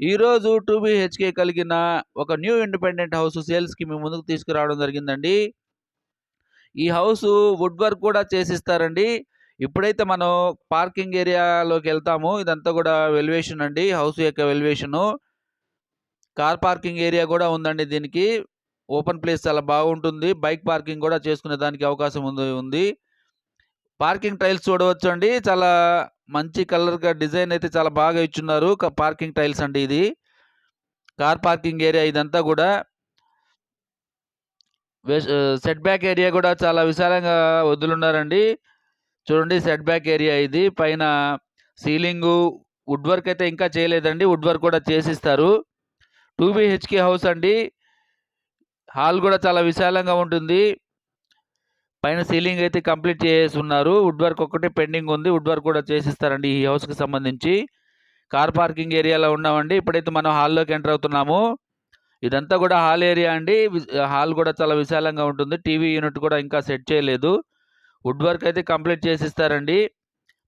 ఈరోజు two BHK కలిగిన ఒక న్యూ ఇండిపెండెంట్ హౌస్ సేల్స్కి మేము ముందుకు తీసుకురావడం జరిగిందండి. ఈ హౌస్ వుడ్ వర్క్ కూడా చేసిస్తారండి. ఇప్పుడైతే మనం పార్కింగ్ ఏరియాలోకి వెళ్తాము. ఇదంతా కూడా వెల్యువేషన్ అండి. హౌస్ యొక్క వెల్యువేషను కార్ పార్కింగ్ ఏరియా కూడా ఉందండి దీనికి. ఓపెన్ ప్లేస్ చాలా బాగుంటుంది. బైక్ పార్కింగ్ కూడా చేసుకునే దానికి అవకాశం ఉంది ఉంది. పార్కింగ్ టైల్స్ చూడవచ్చు అండి చాలా మంచి కలర్గా డిజైన్ అయితే చాలా బాగా ఇచ్చున్నారు. పార్కింగ్ టైల్స్ అండి ఇది. కార్ పార్కింగ్ ఏరియా ఇదంతా కూడా. సెట్ బ్యాక్ ఏరియా కూడా చాలా విశాలంగా వదులున్నారండి. చూడండి సెట్ బ్యాక్ ఏరియా ఇది. పైన సీలింగు వుడ్ వర్క్ అయితే ఇంకా చేయలేదండి. వుడ్ వర్క్ కూడా చేసిస్తారు. టూ బిహెచ్కే హౌస్ అండి. హాల్ కూడా చాలా విశాలంగా ఉంటుంది. పైన సీలింగ్ అయితే కంప్లీట్ చేసేసున్నారు ఉన్నారు వుడ్ వర్క్ ఒక్కటే పెండింగ్ ఉంది. వుడ్ వర్క్ కూడా చేసిస్తారండి ఈ హౌస్కి సంబంధించి. కార్ పార్కింగ్ ఏరియాలో ఉన్నామండి. ఇప్పుడైతే మనం హాల్లోకి ఎంటర్ అవుతున్నాము. ఇదంతా కూడా హాల్ ఏరియా అండి. హాల్ కూడా చాలా విశాలంగా ఉంటుంది. టీవీ యూనిట్ కూడా ఇంకా సెట్ చేయలేదు. వుడ్ వర్క్ అయితే కంప్లీట్ చేసిస్తారండి.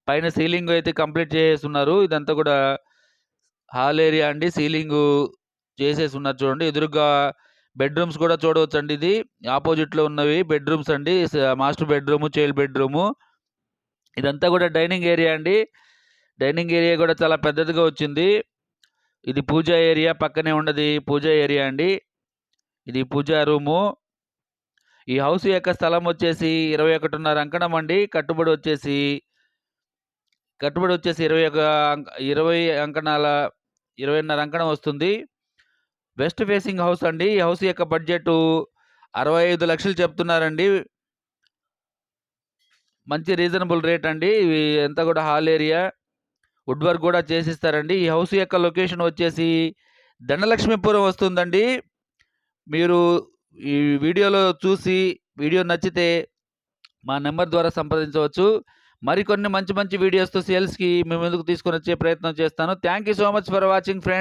పైన సీలింగ్ అయితే కంప్లీట్ చేసేసి ఉన్నారు ఇదంతా కూడా హాల్ ఏరియా అండి. సీలింగ్ చేసేసి ఉన్నారు చూడండి. ఎదురుగా బెడ్రూమ్స్ కూడా చూడవచ్చు అండి ఇది. ఆపోజిట్లో ఉన్నవి బెడ్రూమ్స్ అండి. Master bedroom child bedroom. ఇదంతా కూడా డైనింగ్ ఏరియా అండి. డైనింగ్ ఏరియా కూడా చాలా పెద్దదిగా వచ్చింది. ఇది పూజా ఏరియా. పక్కనే ఉన్నది పూజా ఏరియా అండి. ఇది పూజా రూము. ఈ హౌస్ యొక్క స్థలం వచ్చేసి ఇరవై ఒకటిన్నర అంకణం అండి. కట్టుబడి వచ్చేసి కట్టుబడి వచ్చేసి ఇరవై ఒక అంక- ఇరవై అంకణాల ఇరవైన్నర అంకణం వస్తుంది. వెస్ట్ ఫేసింగ్ హౌస్ అండి. ఈ హౌస్ యొక్క బడ్జెట్ అరవై ఐదు లక్షలు చెప్తున్నారండి. మంచి రీజనబుల్ రేట్ అండి. ఎంత కూడా హాల్ ఏరియా వుడ్ వర్క్ కూడా చేసిస్తారండి. ఈ హౌస్ యొక్క లొకేషన్ వచ్చేసి దండలక్ష్మీపురం వస్తుందండి. మీరు ఈ వీడియోలో చూసి వీడియో నచ్చితే మా నెంబర్ ద్వారా సంప్రదించవచ్చు. మరికొన్ని మంచి మంచి వీడియోస్తో సేల్స్కి మీ ముందుకు తీసుకొని వచ్చే ప్రయత్నం చేస్తాను. Thank you so much for watching friends.